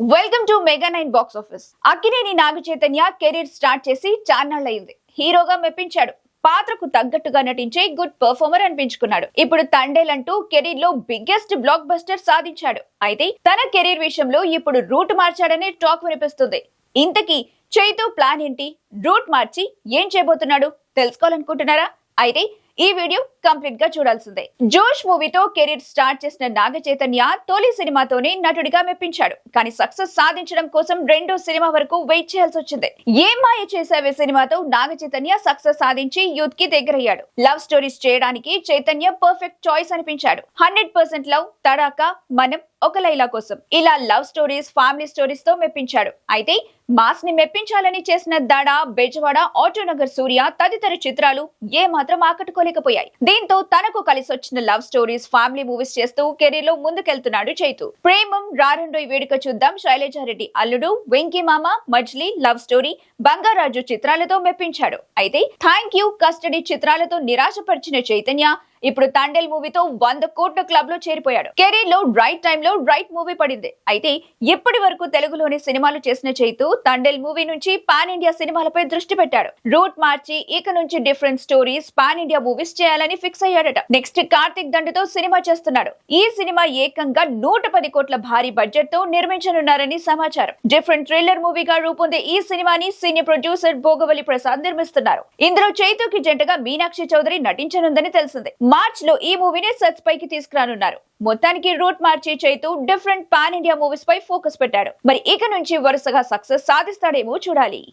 Welcome to mega nine box office Akkineni Naga Chaitanya career start చేసి చాన్నాళ్ళయింది హీరోగా మెప్పించాడు. పాత్రకు తగ్గట్టుగా నటించే గుడ్ పర్ఫార్మర్ అనిపించుకున్నాడు. ఇప్పుడు తండేలంటూ కెరీర్లో బిగ్గెస్ట్ బ్లాక్ బస్టర్ సాధించాడు. అయితే తన కెరీర్ విషయంలో ఇప్పుడు రూట్ మార్చాడనే టాక్ వినిపిస్తుంది. ఇంతకీ చైతు ప్లాన్ ఏంటి? రూట్ మార్చి ఏం చేయబోతున్నాడు? తెలుసుకోవాలనుకుంటున్నారా? అయితే ఈ వీడియో కంప్లీట్గా చూడాల్సిందే. జోష్ మూవీతో కెరీర్ స్టార్ట్ చేసిన నాగ చైతన్య తొలి సినిమాతోనే నటుడిగా మెప్పించాడు. కానీ సక్సెస్ సాధించడం కోసం రెండో సినిమా వరకు వెయిట్ చేయాల్సి వచ్చింది. ఏ మాయ చేసావే సినిమాతో నాగ చైతన్య సక్సెస్ సాధించి యూత్కి దగ్గరయ్యాడు. లవ్ స్టోరీస్ చేయడానికి చైతన్య పర్ఫెక్ట్ చాయిస్ అనిపించాడు. హండ్రెడ్ పర్సెంట్ లవ్ తడాక మనం ఒక లైలా కోసం. ఇలా లవ్ స్టోరీస్ ఫ్యామిలీ స్టోరీస్తో మెప్పించాడు. అయితే మాస్ని మెప్పించాలని చేసిన దడ బెజవాడ ఆటోనగర్ సూర్య తదితర చిత్రాలు ఏ మాత్రం ఆకట్టుకోలేకపోయాయి. దీంతో తనకు కలిసి వచ్చిన లవ్ స్టోరీస్ ఫ్యామిలీ మూవీస్ చేస్తూ కెరీర్లో ముందుకెళ్తున్నాడు చైతు. ప్రేమం రారండోయ్ వేడుక చూద్దాం శైలజారెడ్డి అల్లుడు వెంకీ మామ మజ్లీ లవ్ స్టోరీ బంగారాజు చిత్రాలతో మెప్పించాడు. అయితే థ్యాంక్ యూ కస్టడీ చిత్రాలతో నిరాశపరిచిన చైతన్య ఇప్పుడు తాండేల్ మూవీతో వంద కోట్ల క్లబ్లో చేరిపోయాడు. కెరీర్లో రైట్ టైం లో రైట్ మూవీ పడింది. అయితే ఇప్పటి వరకు తెలుగులోని సినిమాలు చేసిన చైతు తాండేల్ మూవీ నుంచి పాన్ ఇండియా సినిమాలపై దృష్టి పెట్టాడు. రూట్ మార్చి ఇక నుంచి different stories pan India movies చేయాలని ఫిక్స్ అయ్యాడట. నెక్స్ట్ కార్తిక్ దండుతో సినిమా చేస్తున్నాడు. ఈ సినిమా ఏకంగా నూట పది కోట్ల భారీ బడ్జెట్తో నిర్మించనున్నారని సమాచారం. డిఫరెంట్ థ్రిల్లర్ మూవీగా రూపొందే ఈ సినిమాని సీనియర్ ప్రొడ్యూసర్ భోగవలి ప్రసాద్ నిర్మిస్తున్నారు. ఇందులో చైతుకి జంటగా మీనాక్షి చౌదరి నటించనుందని తెలిసింది. మార్చ్లో ఈ మూవీని సెట్స్ పైకి తీసుకురానున్నారు. మొత్తానికి రూట్ మార్చి Chaitu different pan India movies పై ఫోకస్ పెట్టాడు. మరి ఇక నుంచి వరుసగా సక్సెస్ సాధిస్తాడేమో చూడాలి.